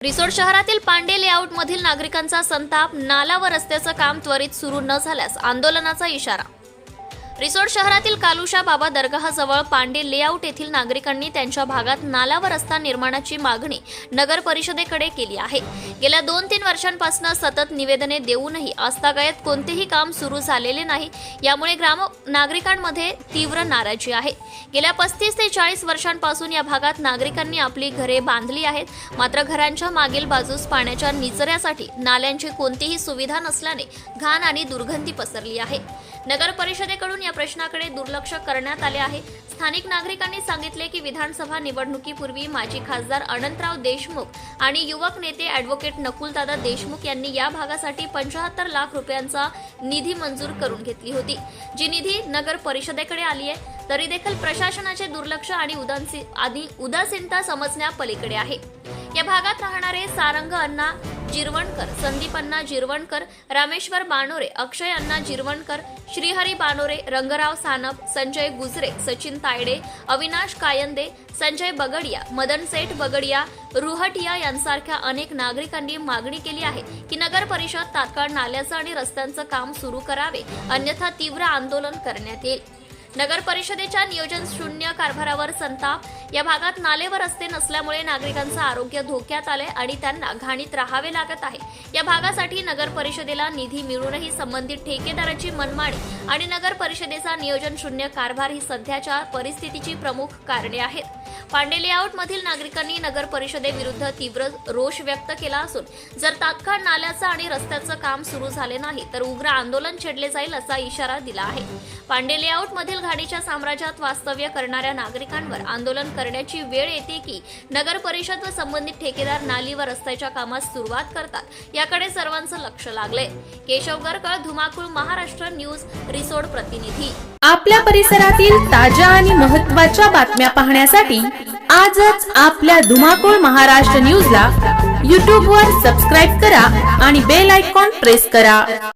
रिसोड शहरातील पांडे लेआउट मधील नागरिकांचा संताप नाला व रस्त्याचं काम त्वरित सुरू न झाल्यास आंदोलनाचा इशारा रिसोड शहरातील कालुशा बाबा दर्गाजवळ पांडे लेआउट येथील नागरिकांनी त्यांच्या भागात नाला व रस्ता निर्माणाची मागणी नगर परिषदेकडे केली आहे. गेल्या दोन तीन वर्षांपासून सतत निवेदने देऊनही आस्थागायत कोणतेही काम सुरू झालेले नाही. यामुळे ग्राम नागरिकांमध्ये तीव्र नाराजी आहे. गेल्या पस्तीस ते चाळीस वर्षांपासून या भागात नागरिकांनी आपली घरे बांधली आहेत. मात्र घरांच्या मागील बाजूस पाण्याच्या निचऱ्यासाठी नाल्यांची कोणतीही सुविधा नसल्याने घाण आणि दुर्गंधी पसरली आहे. नगर परिषदेकडून या प्रश्नाकडे दुर्लक्ष करण्यात आले आहे. स्थानिक नागरिकांनी सांगितले की विधानसभा निवडणुकीपूर्वी माजी खासदार अनंतराव देशमुख आणि युवक नेते अॅडव्होकेट नकुलदादा देशमुख यांनी या भागासाठी पंचाहत्तर लाख रुपयांचा निधी मंजूर करून घेतली होती. जी निधी नगर परिषदेकडे आली आहे तरी देखील प्रशासनाचे दुर्लक्ष आणि उदासी आधी उदासीनता समजण्यापलीकडे आहे. या भागात राहणारे सारंग अण्णा जिरवणकर संदीप अण्णा जिरवणकर रामेश्वर बानोरे अक्षय अण्णा जिरवणकर श्रीहरी बानोरे रंगराव सानप संजय गुजरे सचिन तायडे अविनाश कायंदे संजय बगडिया मदन सेठ बगडिया रुहटिया यांसारख्या अनेक नागरिकांनी मागणी केली आहे की नगर परिषद तात्काळ नाल्याचं आणि रस्त्यांचं काम सुरू करावे अन्यथा तीव्र आंदोलन करण्यात येईल. नगर परिषदेच्या नियोजन शून्य कारभारावर संताप. या भागात नाले व रस्ते नसल्यामुळे नागरिकांचं आरोग्य धोक्यात आले आणि त्यांना घाणीत राहावे लागत आहे. या भागासाठी नगर परिषदेला निधी मिळूनही संबंधित ठेकेदाराची मनमाणी आणि नगर परिषदेचा नियोजन शून्य कारभार ही सध्याच्या परिस्थितीची प्रमुख कारणे आहेत. पांडे लेआउट मधील नागरिकांनी नगर परिषदेविरुद्ध तीव्र रोष व्यक्त केला असून जर तात्काळ नाल्याचं आणि रस्त्याचं काम सुरू झाले नाही तर उग्र आंदोलन छेडले जाईल असा इशारा दिला आहे. पांडे लेआउट धाडीच्या साम्राज्यात वास्तव्य करणाऱ्या नागरिकांवर आंदोलन करण्याची वेळ येते की नगर परिषद व संबंधित ठेकेदार नाली व रस्त्याच्या कामास सुरुवात करतात याकडे सर्वांचं लक्ष लागलंय. केशव गरकळ धुमाकूळ महाराष्ट्र न्यूज रिसोड प्रतिनिधी. आपल्या परिसरातील ताज्या आणि महत्त्वाच्या बातम्या पाहण्यासाठी आजच आपल्या धुमाकूळ महाराष्ट्र न्यूजला यूट्यूबवर वर सबस्क्राईब करा आणि बेल आयकॉन प्रेस करा.